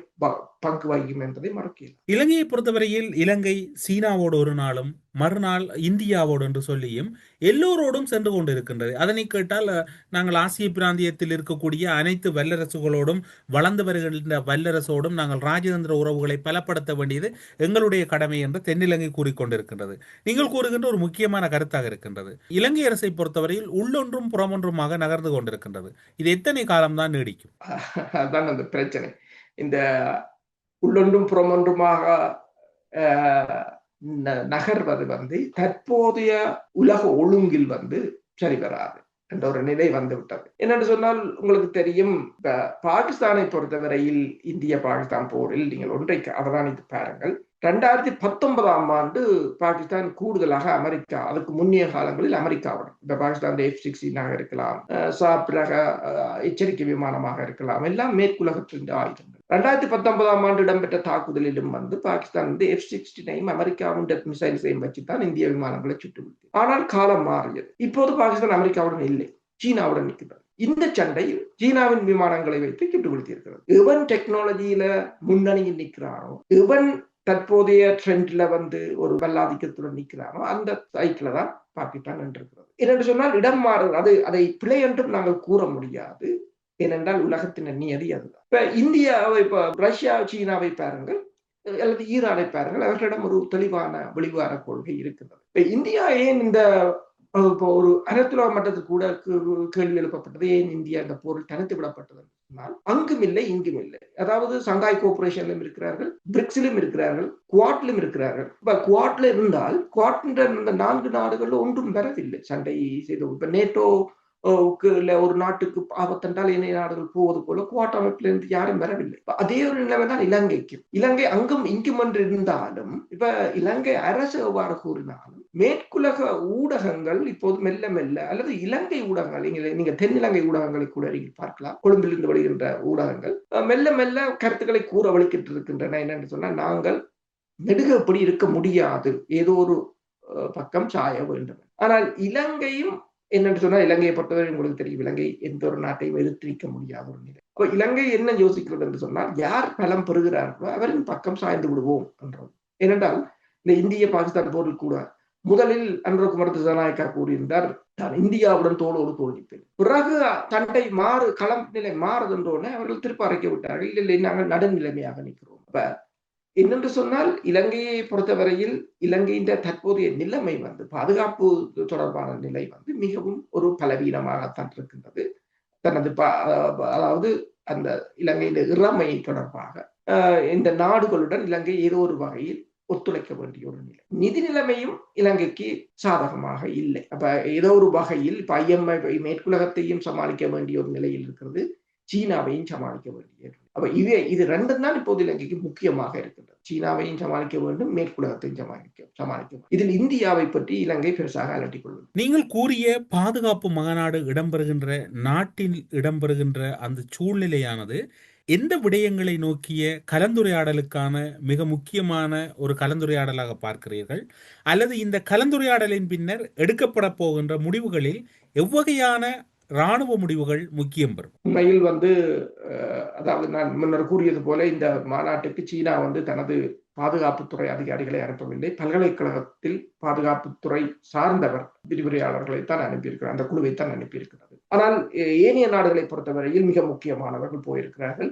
பங்கு வகிக்கும் என்பதை மறக்கல இலங்கையை பொறுத்தவரையில் இலங்கை சீனாவோடு ஒரு நாளும் மறுநாள் இந்தியாவோடு என்று சொல்லியும் எல்லோரோடும் சென்று கொண்டிருக்கின்றது. அதனை கேட்டால் நாங்கள் ஆசிய பிராந்தியத்தில் இருக்கக்கூடிய அனைத்து வல்லரசுகளோடும் வளர்ந்து வருகின்ற வல்லரசோடும் நாங்கள் ராஜதந்திர உறவுகளை பலப்படுத்த வேண்டியது எங்களுடைய கடமை என்று தென்னிலங்கை கூறிக்கொண்டிருக்கின்றது நீங்கள் கூறுகின்ற ஒரு முக்கியமான கருத்தாக இருக்கின்றது. இலங்கை அரசை பொறுத்தவரையில் உள்ளொன்றும் புறமொன்றுமாக நகர்ந்து கொண்டிருக்கின்றது. இது எத்தனை காலம்தான் நீடிக்கும்? அதுதான் அந்த பிரச்சனை. இந்த உள்ளொன்றும் புறமொன்றுமாக ந- நகர்வது வந்து தற்போதைய உலக ஒழுங்கில் வந்து சரி வராது என்ற ஒரு நிலை வந்து விட்டது என்னென்று சொன்னால் உங்களுக்கு தெரியும் பாகிஸ்தானை பொறுத்தவரையில் இந்திய பாகிஸ்தான் போரில் நீங்கள் ஒன்றை அவதானித்து பாருங்கள் ரெண்டாயிரத்தி பத்தொன்பதாம் ஆண்டு பாகிஸ்தான் கூடுதலாக அமெரிக்கா அதுக்கு முன்னிய காலங்களில் அமெரிக்காவுடன் இப்ப பாகிஸ்தான் எஃப் சிக்ஸ்டீனாக இருக்கலாம் அஹ் சாப் ரக அஹ், எச்சரிக்கை விமானமாக இருக்கலாம் எல்லாம் மேற்குலகத்தின் ஆயுதங்கள். ரெண்டாயிரத்தி பத்தொன்பதாம் ஆண்டு இடம்பெற்ற தாக்குதலிலும் வந்து பாகிஸ்தான் வந்து எஃப் நைன் அமெரிக்காவும் மிசைல்ஸையும் வச்சுத்தான் இந்திய விமானங்களை சுட்டுவிட்டது. ஆனால் காலம் மாறியது. இப்போது பாகிஸ்தான் அமெரிக்காவுடன் இல்லை. சீனாவுடன் நிற்கிறது இந்த சண்டையில் சீனாவின் விமானங்களை வைத்து சுட்டு வீழ்த்தியிருக்கிறது எவன் டெக்னாலஜியில முன்னணியில் நிற்கிறானோ எவன் தற்போதைய ட்ரெண்ட்ல வந்து ஒரு வல்லாதிக்கத்துடன் நிற்கிறானோ அந்த சைக்கிள தான் பாகிஸ்தான் நின்றிருக்கிறது. என்னென்று சொன்னால் இடம் மாறு அது அதை பிழை என்றும் நாங்கள் கூற முடியாது. ஏனென்றால் உலகத்தின் நியதி அதுதான். இப்ப இந்தியாவை இப்ப ரஷ்யா சீனாவை பாருங்கள் அல்லது ஈரானை பாருங்கள் அவர்களிடம் ஒரு தெளிவான வெளிவார கொள்கை இருக்கிறது இப்ப இந்தியா ஏன் இந்த இப்போ ஒரு அனைத்துலக மட்டத்தில் கூட கேள்வி எழுப்பப்பட்டது ஏன் இந்தியா இந்த போரில் தனித்து விடப்பட்டது சொன்னால் அங்கும் இல்லை இங்கும் இல்லை. அதாவது சங்காய் கோஆபரேஷன்லும் இருக்கிறார்கள் பிரிக்ஸிலும் இருக்கிறார்கள் குவாட்லும் இருக்கிறார்கள். இப்ப குவாட்ல இருந்தால் குவாட்ன்ற இந்த நான்கு நாடுகள் ஒன்றும் வரவில்லை சண்டை செய்து இப்ப நேட்டோ ஒரு நாட்டுக்கு ஆபத்தென்றால் இணைய நாடுகள் போவது போல குவாட் அமைப்புல இருந்து யாரும் வரவில்லை. அதே ஒரு நிலைமை தான் இலங்கைக்கு இலங்கை அங்கும் இங்கும் என்று இருந்தாலும் இப்ப இலங்கை அரசு எவ்வாறு கூறினாலும் மேற்குலக ஊடகங்கள் இப்போது மெல்ல மெல்ல அல்லது இலங்கை ஊடகங்கள் நீங்க நீங்க தென்னிலங்கை ஊடகங்களை கூட நீங்கள் பார்க்கலாம் கொழும்பிலிருந்து வருகின்ற ஊடகங்கள் மெல்ல மெல்ல கருத்துக்களை கூற வலிக்கிட்டு இருக்கின்றன என்னன்னு சொன்னா நாங்கள் நெடுக இப்படி இருக்க முடியாது. ஏதோ ஒரு பக்கம் சாய வேண்டும். ஆனால் இலங்கையும் என்னென்று சொன்னா இலங்கையை பொறுத்தவரை உங்களுக்கு தெரியும். இலங்கை எந்த ஒரு நாட்டையும் எதிர்த்து முடியாத ஒரு நிலை. இப்போ இலங்கை என்ன யோசிக்கிறது என்று சொன்னால் யார் பலம் பெறுகிறார்களோ அவரின் பக்கம் சாய்ந்து விடுவோம் என்றோம் ஏனென்றால் இந்த இந்திய பாகிஸ்தான் போரில் கூட முதலில் அனுரகுமார் திசாநாயக்கா கூறியிருந்தார் தான் இந்தியாவுடன் தோளோடு தோல் பிறகு சண்டை மாறு களம் நிலை மாறுதென்றோடனே அவர்கள் திருப்ப அரைக்க விட்டார்கள். இல்லை இல்லை நாங்கள் நடுநிலைமையாக நிற்கிறோம். அப்ப என்னென்று சொன்னால் இலங்கையை பொறுத்தவரையில் இலங்கையின் தற்போதைய நிலைமை வந்து பாதுகாப்பு தொடர்பான நிலை வந்து மிகவும் ஒரு பலவீனமாகத்தான் இருக்கின்றது. தனது ப- அதாவது அந்த இலங்கையின் இறமை தொடர்பாக இந்த நாடுகளுடன் இலங்கை ஏதோ ஒரு வகையில் ஒத்துழைக்க வேண்டிய ஒரு நிலை. நிதி நிலைமையும் இலங்கைக்கு சாதகமாக இல்லை. அப்ப ஏதோ ஒரு வகையில் இப்ப ஐஎம்ஐ மேற்குலகத்தையும் சமாளிக்க வேண்டிய ஒரு நிலையில் இருக்கிறது. சீனாவையும் சமாளிக்க வேண்டிய ஒரு- அப்ப இது இது ரெண்டும் தான் இப்போது இலங்கைக்கு முக்கியமாக இருக்கின்றது. சீனாவையும் சமாளிக்க வேண்டும் மேற்குலகத்தையும் சமாளிக்க சமாளிக்க இதில் இந்தியாவை பற்றி இலங்கை பெருசாக அலட்டிக் கொள்வது நீங்கள் கூறிய பாதுகாப்பு மாநாடு இடம்பெறுகின்ற நாட்டில் இடம்பெறுகின்ற அந்த சூழ்நிலையானது எந்த விடயங்களை நோக்கிய கலந்துரையாடலுக்கான மிக முக்கியமான ஒரு கலந்துரையாடலாக பார்க்கிறீர்கள்? அல்லது இந்த கலந்துரையாடலின் பின்னர் எடுக்கப்பட போகின்ற முடிவுகளில் எவ்வகையான ராணுவ முடிவுகள் முக்கியம் பெறும். உண்மையில் வந்து அதாவது நான் முன்னர் கூறியது போல இந்த மாநாட்டுக்கு சீனா வந்து தனது பாதுகாப்புத்துறை அதிகாரிகளை அனுப்பவில்லை. பல்கலைக்கழகத்தில் பாதுகாப்புத்துறை சார்ந்தவர் விரிவுரையாளர்களை தான் அனுப்பியிருக்கிறார் அந்த குழுவை தான் அனுப்பியிருக்கிறது. ஆனால் ஏனைய நாடுகளை பொறுத்தவரையில் மிக முக்கியமானவர்கள் போயிருக்கிறார்கள்.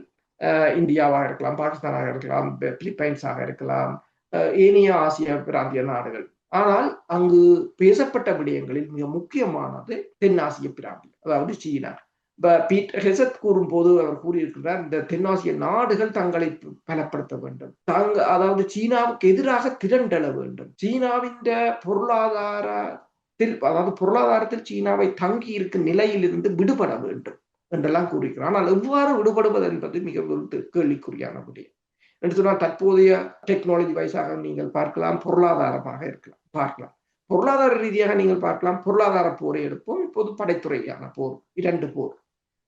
இந்தியாவாக இருக்கலாம் பாகிஸ்தானாக இருக்கலாம் பிலிப்பைன்ஸாக இருக்கலாம் அஹ், ஏனைய ஆசிய பிராந்திய நாடுகள். ஆனால் அங்கு பேசப்பட்ட விடயங்களில் மிக முக்கியமானது தென்னாசிய பிராந்தியம். அதாவது சீனா. ப- பீட்டர் ஹெசத் கூறும்போது அவர் கூறியிருக்கிறார் இந்த தென்னாசிய நாடுகள் தங்களை பலப்படுத்த வேண்டும். தாங்க அதாவது சீனாவுக்கு எதிராக திரண்டெழ வேண்டும். சீனாவின் பொருளாதாரத்தில் அதாவது பொருளாதாரத்தில் சீனாவை தங்கி இருக்கும் நிலையிலிருந்து விடுபட வேண்டும் என்றெல்லாம் கூறுகிறார் ஆனால் எவ்வாறு விடுபடுவது என்பது மிக கேள்விக்குறியான விடயம். என்று சொன்னால் தற்போதைய டெக்னாலஜி வைஸாக நீங்கள் பார்க்கலாம் பொருளாதாரமாக இருக்கலாம் பார்க்கலாம். பொருளாதார ரீதியாக நீங்கள் பார்க்கலாம். பொருளாதார போரை எடுப்போம். இப்போது படைத்துறையான போர். இரண்டு போர்.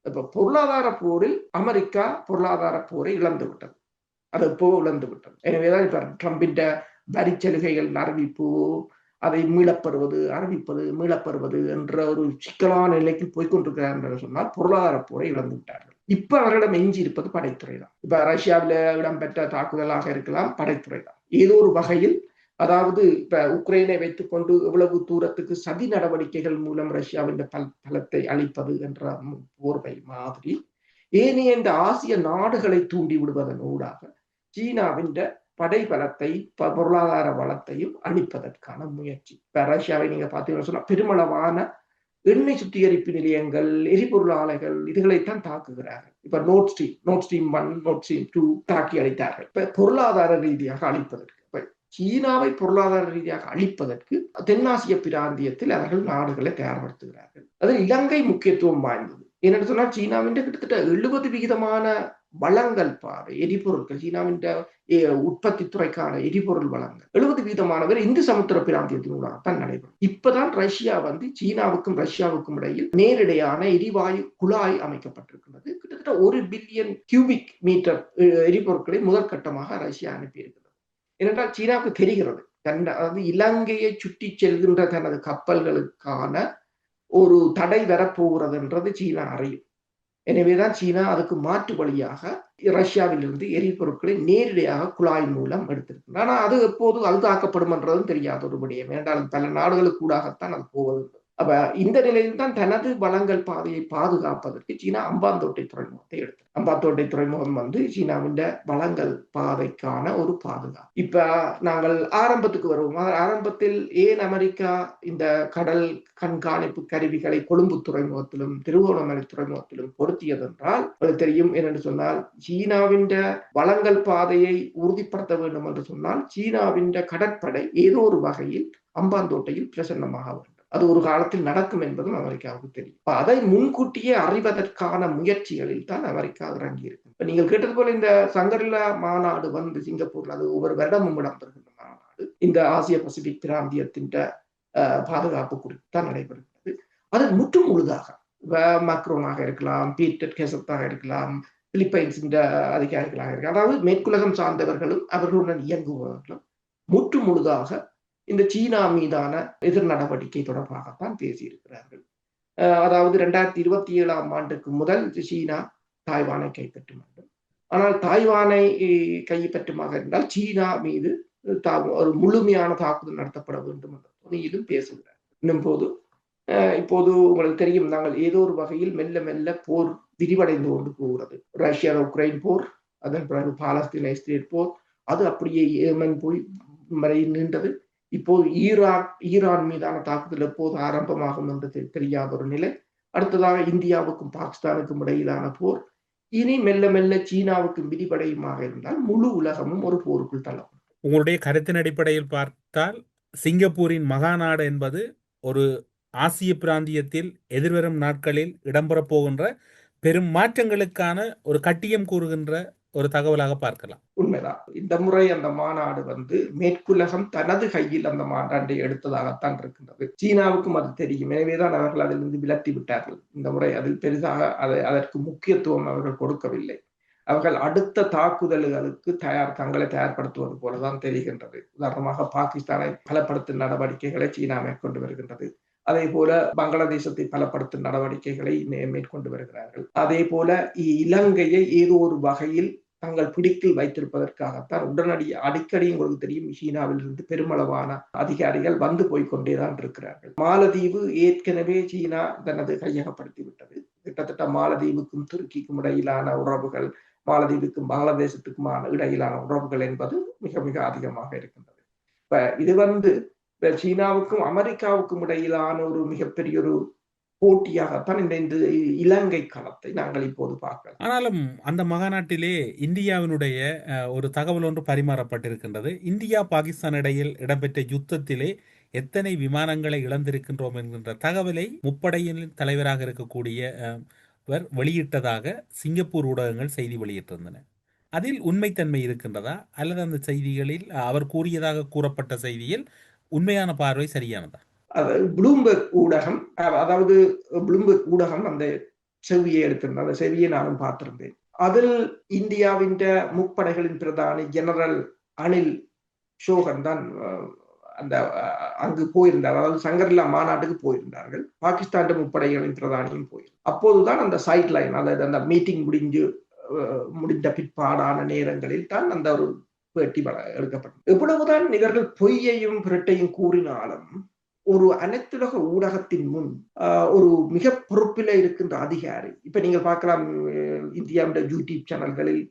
இப்ப பொருளாதார போரில் அமெரிக்கா பொருளாதார போரை இழந்து விட்டது. அது இப்போ இழந்து விட்டது? எனவேதான் இப்ப ட்ரம்பின் வரி சலுகைகள் அறிவிப்பு அதை மீளப்பெறுவது அறிவிப்பது மீளப்பெறுவது என்ற ஒரு சிக்கலான நிலைக்கு போய்கொண்டிருக்கிறார் என்று சொன்னால் பொருளாதார போரை இழந்து விட்டார்கள். இப்ப அவர்களிடம் எஞ்சி இருப்பது படைத்துறை தான் இப்ப ரஷ்யாவில இடம்பெற்ற தாக்குதலாக இருக்கலாம் படைத்துறை தான் ஏதோ ஒரு வகையில் அதாவது இப்ப உக்ரைனை வைத்துக்கொண்டு எவ்வளவு தூரத்துக்கு சதி நடவடிக்கைகள் மூலம் ரஷ்யாவின் பல் பலத்தை அளிப்பது என்ற போர்வை மாதிரி ஏனைய இந்த ஆசிய நாடுகளை தூண்டி விடுவதன் ஊடாக சீனாவின் படை பலத்தை பொருளாதார வளத்தையும் அளிப்பதற்கான முயற்சி. இப்ப ரஷ்யாவை நீங்க பாத்தீங்கன்னா சொன்னா பெருமளவான எண்ணெய் சுத்திகரிப்பு நிலையங்கள் எரிபொருள் ஆலைகள் இதுகளைத்தான் தாக்குகிறார்கள். இப்ப Nord Stream Nord Stream one Nord Stream two தாக்கி அளித்தார்கள் இப்ப பொருளாதார ரீதியாக அளிப்பதற்கு சீனாவை பொருளாதார ரீதியாக அழிப்பதற்கு தென்னாசிய பிராந்தியத்தில் அவர்கள் நாடுகளை தயார்படுத்துகிறார்கள். அதில் இலங்கை முக்கியத்துவம் வாய்ந்தது. என்னென்னு சொன்னால் சீனாவின் கிட்டத்தட்ட எழுபது விகிதமான வளங்கள் பாரு எரிபொருட்கள் சீனாவின் உற்பத்தி துறைக்கான எரிபொருள் வளங்கள். எழுபது வீதமானவர் இந்து சமுத்திர பிராந்தியத்தினூடாகத்தான் நடைபெறும். இப்பதான் ரஷ்யா வந்து சீனாவுக்கும் ரஷ்யாவுக்கும் இடையில் நேரிடையான எரிவாயு குழாய் அமைக்கப்பட்டிருக்கிறது கிட்டத்தட்ட ஒரு பில்லியன் கியூபிக் மீட்டர் எரிபொருட்களை முதற்கட்டமாக ரஷ்யா அனுப்பியிருக்கிறது. ஏனென்றால் சீனாவுக்கு தெரிகிறது. தன் அதாவது இலங்கையை சுற்றி செல்கின்ற தனது கப்பல்களுக்கான ஒரு தடை வரப்போகிறதுன்றது சீனா அறியும். எனவேதான் சீனா அதுக்கு மாற்று வழியாக ரஷ்யாவிலிருந்து எரிபொருட்களை நேரடியாக குழாய் மூலம் எடுத்திருக்கு ஆனால் அது எப்போது அழுதாக்கப்படும் என்றதும் தெரியாத ஒரு விடயம். ஏனென்றால் பல நாடுகளுக்கு கூடாகத்தான் அது போவது அப்ப இந்த நிலையில்தான் தனது வளங்கள் பாதையை பாதுகாப்பதற்கு சீனா அம்பாந்தோட்டை துறைமுகத்தை எடுத்தது அம்பாந்தோட்டை துறைமுகம் வந்து சீனாவின் வளங்கள் பாதைக்கான ஒரு பாதுகாப்பு. இப்ப நாங்கள் ஆரம்பத்துக்கு வருவோம். ஆரம்பத்தில் ஏன் அமெரிக்கா இந்த கடல் கண்காணிப்பு கருவிகளை கொழும்பு துறைமுகத்திலும் திருவோணமலை துறைமுகத்திலும் பொருத்தியது என்றால் அது தெரியும் என்னென்று சொன்னால் சீனாவின் வளங்கள் பாதையை உறுதிப்படுத்த வேண்டும் என்று சொன்னால் சீனாவின் கடற்படை ஏதோ ஒரு வகையில் அம்பாந்தோட்டையில் பிரசன்னமாக வேண்டும் அது ஒரு காலத்தில் நடக்கும் என்பதும் அமெரிக்காவுக்கு தெரியும். அதை முன்கூட்டியே அறிவதற்கான முயற்சிகளில் தான் அமெரிக்கா இறங்கி இருக்கு. இப்ப நீங்கள் கேட்டது போல இந்த சங்கரில்லா மாநாடு வந்து சிங்கப்பூர்ல அது ஒவ்வொரு வருடமும் இடம்பெறுகின்ற மாநாடு. இந்த ஆசிய பசிபிக் பிராந்தியத்தின் பாதுகாப்பு குறித்து தான் நடைபெறுகிறது. அது முற்று முழுதாக மக்ரோனாக இருக்கலாம் பீட்டர் கேசத்தாக இருக்கலாம் பிலிப்பைன்ஸின் அதிகாரிகளாக இருக்கலாம். அதாவது மேற்குலகம் சார்ந்தவர்களும் அவர்களுடன் இயங்குபவர்களும் முற்று முழுதாக இந்த சீனா மீதான எதிர் நடவடிக்கை தொடர்பாகத்தான் பேசியிருக்கிறார்கள். அதாவது ரெண்டாயிரத்தி இருபத்தி ஏழாம் ஆண்டுக்கு முதல் சீனா தாய்வானை கைப்பற்ற வேண்டும். ஆனால் தாய்வானை கைப்பற்றுமாக இருந்தால் சீனா மீது ஒரு முழுமையான தாக்குதல் நடத்தப்பட வேண்டும் என்ற துணியிலும் பேசுகிறார். இன்னும் போது இப்போது உங்களுக்கு தெரியும் நாங்கள் ஏதோ ஒரு வகையில் மெல்ல மெல்ல போர் விரிவடைந்து கொண்டு போகிறது. ரஷ்யா உக்ரைன் போர் அதன் பிறகு பாலஸ்தீன இஸ்ரேல் போர் அது அப்படியே ஏமன் போய் வரை நீண்டது இப்போது ஈராக் ஈரான் மீதான தாக்குதல் எப்போது ஆரம்பமாகும் என்று தெரியாத ஒரு நிலை. அடுத்ததாக இந்தியாவுக்கும் பாகிஸ்தானுக்கும் இடையிலான போர். இனி மெல்ல மெல்ல சீனாவுக்கும் விதிப்படையுமாக இருந்தால் முழு உலகமும் ஒரு போருக்குள் தள்ளப்படும். உங்களுடைய கருத்தின் அடிப்படையில் பார்த்தால் சிங்கப்பூரின் மகாநாடு என்பது ஒரு ஆசிய பிராந்தியத்தில் எதிர்வரும் நாட்களில் இடம்பெறப் போகின்ற பெரும் மாற்றங்களுக்கான ஒரு கட்டியம் கூறுகின்ற ஒரு தகவலாக பார்க்கலாம். உண்மைதான். இந்த முறை அந்த மாநாடு வந்து மேற்குலகம் தனது கையில் அந்த மாநாட்டை எடுத்ததாகத்தான் இருக்கின்றது. சீனாவுக்கும் அது தெரியும். எனவேதான் அவர்கள் அதிலிருந்து விலத்தி விட்டார்கள். இந்த முறை அதில் பெரிதாக அதை அதற்கு முக்கியத்துவம் அவர்கள் கொடுக்கவில்லை. அவர்கள் அடுத்த தாக்குதல்களுக்கு தயார் தங்களை தயார்படுத்துவது போலதான் தெரிகின்றது. உதாரணமாக பாகிஸ்தானை பலப்படுத்தும் நடவடிக்கைகளை சீனா மேற்கொண்டு வருகின்றது. அதே போல பங்களாதேசத்தை பலப்படுத்தும் நடவடிக்கைகளை மேற்கொண்டு வருகிறார்கள். அதே போல இலங்கையை ஏதோ ஒரு வகையில் தங்கள் பிடிக்கில் வைத்திருப்பதற்காகத்தான் உடனடி அடிக்கடி உங்களுக்கு தெரியும் சீனாவில் இருந்து பெருமளவான அதிகாரிகள் வந்து போய்கொண்டேதான் இருக்கிறார்கள். மாலதீவு ஏற்கனவே சீனா தனது கையகப்படுத்தி விட்டது கிட்டத்தட்ட மாலதீவுக்கும் துருக்கிக்கும் இடையிலான உறவுகள் மாலதீவுக்கும் பங்களாதேசத்துக்குமான இடையிலான உறவுகள் என்பது மிக மிக அதிகமாக இருக்கின்றது. இப்ப இது வந்து சீனாவுக்கும் அமெரிக்காவுக்கும் இடையிலான ஒரு மிகப்பெரிய ஒரு போட்டியாகத்தான் இந்த இந்த இலங்கை களத்தை நாங்கள் இப்போது பார்க்கலாம் ஆனாலும் அந்த மகாநாட்டிலே இந்தியாவினுடைய ஒரு தகவல் ஒன்று பரிமாறப்பட்டிருக்கின்றது. இந்தியா பாகிஸ்தான் இடையில் இடம்பெற்ற யுத்தத்திலே எத்தனை விமானங்களை இழந்திருக்கின்றோம் என்கின்ற தகவலை முப்படையின் தலைவராக இருக்கக்கூடிய வெளியிட்டதாக சிங்கப்பூர் ஊடகங்கள் செய்தி வெளியிட்டிருந்தன. அதில் உண்மைத்தன்மை இருக்கின்றதா? அல்லது அந்த செய்திகளில் அவர் கூறியதாக கூறப்பட்ட செய்தியில் உண்மையான பார்வை சரியானதா? புளூம்பர்க் ஊடகம் அதாவது புளூம்பர்க் ஊடகம் அந்த செவியை எடுத்திருந்தேன் அந்த செவியை நானும் பார்த்திருந்தேன். அதில் இந்தியாவின் முப்படைகளின் பிரதானி ஜெனரல் அனில் ஷோகன் தான் அந்த அங்கு போயிருந்தார். அதாவது சங்கர்லா மாநாட்டுக்கு போயிருந்தார்கள். பாகிஸ்தான் முப்படைகளின் பிரதானியும் போயிருந்தார் அப்போதுதான் அந்த சைட் லைன் அதாவது அந்த மீட்டிங் முடிஞ்சு முடிந்த பிற்பாடான நேரங்களில் தான் அந்த ஒரு பேட்டி எடுக்கப்பட்டது. எவ்வளவுதான் இவர்கள் பொய்யையும் புரட்டையும் கூறினாலும் ஒரு அனைத்துலக ஊடகத்தின் முன் ஒரு மிக பொறுப்பில் இருக்கின்ற அதிகாரி இப்ப நீங்க பார்க்கலாம் அஹ், இந்தியாவுடைய யூடியூப் சேனல்களில்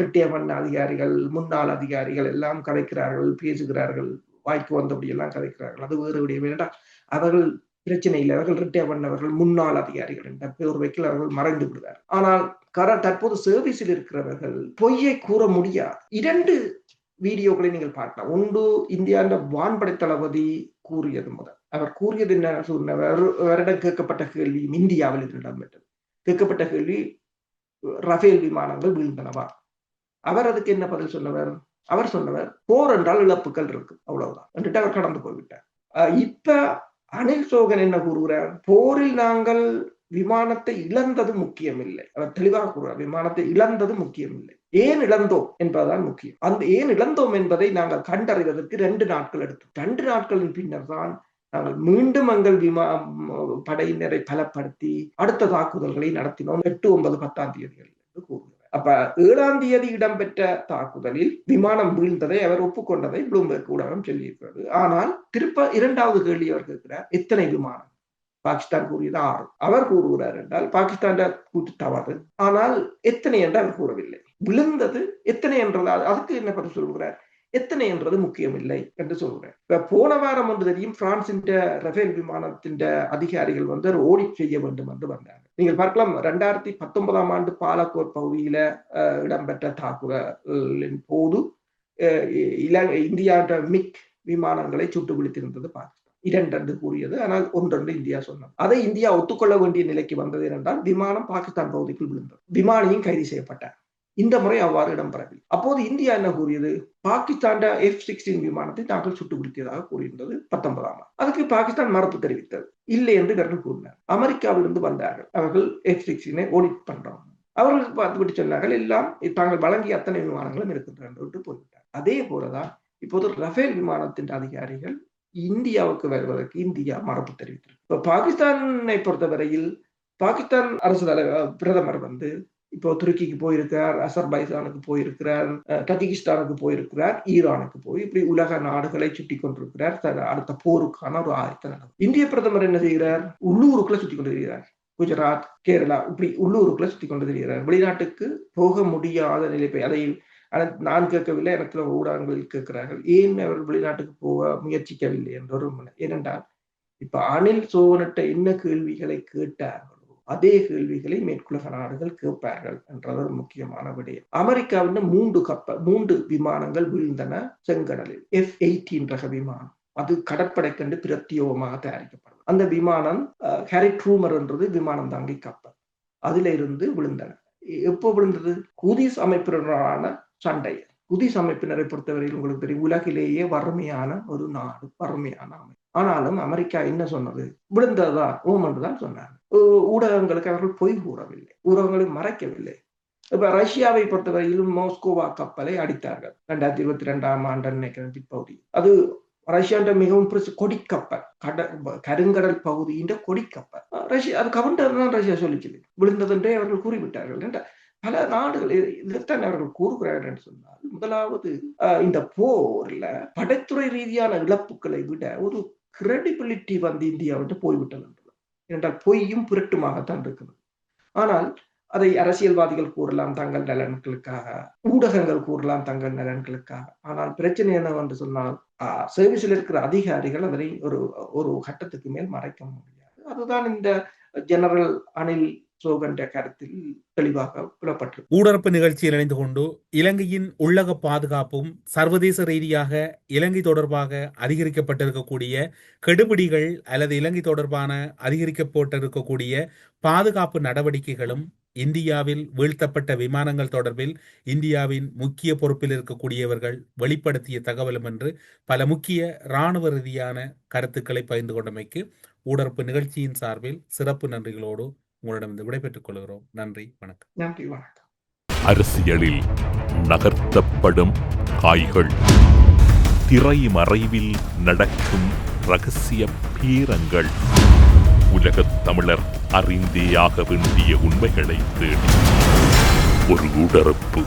ரிட்டையர்மெண்ட் அதிகாரிகள் முன்னாள் அதிகாரிகள் எல்லாம் கதைக்கிறார்கள் பேசுகிறார்கள் வாய்க்கு வந்தபடி எல்லாம் கதைக்கிறார்கள். அது வேறு விடயம். ஏனென்றால் அவர்கள் பிரச்சனை இல்லை அவர்கள் ரிட்டையர் பண்ணவர்கள் முன்னாள் அதிகாரிகள் என்ற பேர்வைக்கில் அவர்கள் மறைந்து விடுவார் ஆனால் கர தற்போது சர்வீஸில் இருக்கிறவர்கள் பொய்யை கூற முடியாது. இரண்டு வீடியோக்களை நீங்கள் பார்க்கலாம். ஒன்று இந்தியாண்ட வான்படை தளபதி கூறியது முதல். அவர் கூறியது என்ன சொன்னவர் அவரிடம் கேட்கப்பட்ட கேள்வி இந்தியாவில் இருந்து இடம்பெற்றது கேட்கப்பட்ட கேள்வி ரஃபேல் விமானங்கள் வீழ்ந்தனவா? அவர் அதுக்கு என்ன பதில் சொன்னவர்? அவர் சொன்னவர் போர் என்றால் இழப்புகள் இருக்கு அவ்வளவுதான் என்றுட்டு அவர் கடந்து போய்விட்டார். இப்ப அனில் சோகன் என்ன கூறுகிறார்? போரில் நாங்கள் விமானத்தை இழந்தது முக்கியமில்லை. அவர் தெளிவாக கூறுகிறார் விமானத்தை இழந்தது முக்கியமில்லை. ஏன் இழந்தோம் என்பதுதான் முக்கியம். அந்த ஏன் இழந்தோம் என்பதை நாங்கள் கண்டறிவதற்கு ரெண்டு நாட்கள் எடுத்தோம். ரெண்டு நாட்களின் பின்னர் தான் மீண்டும் எங்கள் விமா படையினரை பலப்படுத்தி அடுத்த தாக்குதல்களை நடத்தினோம் எட்டு ஒன்பது பத்தாம் தேதிகளில் என்று கூறுகிறார். அப்ப ஏழாம் தேதி இடம்பெற்ற தாக்குதலில் விமானம் வீழ்ந்ததை அவர் ஒப்புக்கொண்டதை ப்ளூம்பெர்க் ஊடகம் சொல்லியிருக்கிறது. ஆனால் திருப்ப இரண்டாவது கேள்வி அவர் கேட்கிறார் எத்தனை விமானம்? பாகிஸ்தான் கூறியது ஆறு. அவர் கூறுகிறார் என்றால் பாகிஸ்தான் கூட்டு தவறு. ஆனால் எத்தனை என்று அவர் கூறவில்லை. விழுந்தது எத்தனை என்றதால் அதுக்கு என்ன பதில் சொல்கிறார் எத்தனை என்றது முக்கியமில்லை என்று சொல்கிறேன் இப்ப போன வாரம் ஒன்று தெரியும் பிரான்சின் ரஃபேல் விமானத்தின் அதிகாரிகள் வந்து ஒரு செய்ய வேண்டும் என்று வந்தாங்க. நீங்கள் பார்க்கலாம் ரெண்டாயிரத்தி பத்தொன்பதாம் ஆண்டு பாலக்கோட் பகுதியில அஹ், இடம்பெற்ற தாக்குதலின் போது அஹ், இலங்கை இந்தியாண்ட மிக் விமானங்களை சுட்டு விழித்திருந்தது பாகிஸ்தான். இரண்டென்று கூறியது ஆனால் ஒன்றென்று இந்தியா சொன்னது. அதை இந்தியா ஒத்துக்கொள்ள வேண்டிய நிலைக்கு வந்தது என்றால் விமானம் பாகிஸ்தான் பகுதிக்குள் விழுந்தது. விமானியும் கைது செய்யப்பட்டார். இந்த முறை அவ்வாறு இடம்பெறவில்லை. அப்போது இந்தியா என்ன கூறியது? பாகிஸ்தான் எஃப் சிக்ஸ்டீன் விமானத்தை தாங்கள் சுட்டுப்பிடித்ததாக கூறியிருந்தது பத்தொன்பதாம் அதுக்கு பாகிஸ்தான் மறுப்பு தெரிவித்தது. இல்லை என்று இவர்கள் கூறினார். அமெரிக்காவிலிருந்து வந்தார்கள். அவர்கள் எஃப் சிக்ஸ்டீனை ஓடிட் பண்றோம். அவர்கள் பார்த்துவிட்டு சொன்னார்கள் எல்லாம் தாங்கள் வழங்கிய அத்தனை விமானங்களும் இருக்கின்றன என்று போய்விட்டார் அதே போலதான் இப்போது ரஃபேல் விமானத்தின் அதிகாரிகள் இந்தியாவுக்கு வருவதற்கு இந்தியா மறுப்பு தெரிவித்திருக்கு இப்ப பாகிஸ்தானை பொறுத்தவரையில் பாகிஸ்தான் அரசு தலைவர் பிரதமர் வந்து இப்போ துருக்கிக்கு போயிருக்கிறார் அசர்பைசானுக்கு போயிருக்கிறார் அஹ், தஜிகிஸ்தானுக்கு போயிருக்கிறார் ஈரானுக்கு போய் இப்படி உலக நாடுகளை சுட்டி கொண்டிருக்கிறார். த- அடுத்த போருக்கான ஒரு ஆயத்த நடக்கும். இந்திய பிரதமர் என்ன செய்கிறார்? உள்ளூருக்குள்ள சுத்தி கொண்டிருக்கிறார் குஜராத் கேரளா இப்படி உள்ளூருக்குள்ள சுத்தி கொண்டு வெளிநாட்டுக்கு போக முடியாத நிலை அதை ஆனால் நான் கேட்கவில்லை எனக்கு ஊடகங்களில் கேட்கிறார்கள். ஏன் அவர் வெளிநாட்டுக்கு போக முயற்சிக்கவில்லை என்ற ஒரு ஏனென்றால் இப்ப அனில் சோவனிட்ட என்ன கேள்விகளை கேட்டார்களோ அதே கேள்விகளை மேற்குலக நாடுகள் கேட்பார்கள் என்றது ஒரு முக்கியமான விடயம். அமெரிக்காவின் மூன்று கப்பல் மூன்று விமானங்கள் வீழ்ந்தன செங்கடலில். எஃப் எயிட்டீன் ரக விமானம். அது கடற்படை கண்டு பிரத்யோகமாக தயாரிக்கப்படும் அந்த விமானம் அஹ், ஹாரி ட்ரூமர் என்றது விமானம் தாங்கி கப்பல். அதுல இருந்து விழுந்தன. எப்போ விழுந்தது? குதிஸ் அமைப்பினரான சண்டை குதிஸ் அமைப்பினரை பொறுத்தவரையில் உங்களுக்கு தெரியும் உலகிலேயே வறுமையான ஒரு நாடு வறுமையான அமைப்பு. ஆனாலும் அமெரிக்கா என்ன சொன்னது? விழுந்ததா? ஓம் என்றுதான் சொன்னாங்க ஊடகங்களுக்கு அவர்கள் பொய் கூறவில்லை ஊடகங்களை மறைக்கவில்லை. இப்ப ரஷ்யாவை பொறுத்தவரையிலும் மோஸ்கோவா கப்பலை அடித்தார்கள் ரெண்டாயிரத்தி இருபத்தி ரெண்டாம் ஆண்டு நினைக்கிறேன் பிற்பகுதி அது ரஷ்யாண்ட மிகவும் கொடிக்கப்பல் கட கருங்கடல் பகுதியின் கொடிக்கப்பல். ரஷ்யா அது கவுண்டர் தான் ரஷ்யா சொல்லிச்சு விழுந்ததென்றே அவர்கள் கூறிவிட்டார்கள் என்ற பல நாடுகள் இதைத்தான் அவர்கள் கூறுகிறார்கள் என்று சொன்னால் முதலாவது இந்த போர்ல படைத்துறை ரீதியான இழப்புகளை விட ஒரு கிரெடிபிலிட்டி வந்து இந்தியாவிட்டு போய்விட்டது. என்றால் பொய்யும் புரட்டுமாகத்தான் இருக்குது. ஆனால் அதை அரசியல்வாதிகள் கூறலாம் தங்கள் நலன்களுக்காக ஊடகங்கள் கூறலாம் தங்கள் நலன்களுக்காக. ஆனால் பிரச்சனை என்னவென்று சொன்னால் சர்வீஸில் இருக்கிற அதிகாரிகள் அதனை ஒரு ஒரு கட்டத்துக்கு மேல் மறைக்க முடியாது. அதுதான் இந்த ஜெனரல் அனில் சோகன்ற கருத்தில் தெளிவாக புலப்பட்டிருக்கு ஊடரப்பு நிகழ்ச்சியில் இணைந்து கொண்டு இலங்கையின் உள்ளக பாதுகாப்பும் சர்வதேச ரீதியாக இலங்கை தொடர்பாக அதிகரிக்கப்பட்டிருக்கக்கூடிய கெடுபிடிகள் அல்லது இலங்கை தொடர்பான அதிகரிக்கப்பட்டிருக்கக்கூடிய பாதுகாப்பு நடவடிக்கைகளும் இந்தியாவில் வீழ்த்தப்பட்ட விமானங்கள் தொடர்பில் இந்தியாவின் முக்கிய பொறுப்பில் இருக்கக்கூடியவர்கள் வெளிப்படுத்திய தகவலும் என்று பல முக்கிய இராணுவ ரீதியான கருத்துக்களை பகிர்ந்து கொண்டமைக்கு ஊடரப்பு நிகழ்ச்சியின் சார்பில் சிறப்பு நன்றிகளோடு உங்களிடம் விடைபெற்றுக் கொள்கிறோம். நன்றி வணக்கம். நன்றி வணக்கம். அரசியலில் நகர்த்தப்படும் காய்கள் திரைமறைவில் நடக்கும் ரகசிய பீரங்கள். உலகத் தமிழர் அறிந்தேயாக வேண்டிய உண்மைகளை தேடி ஒரு உடறுப்பு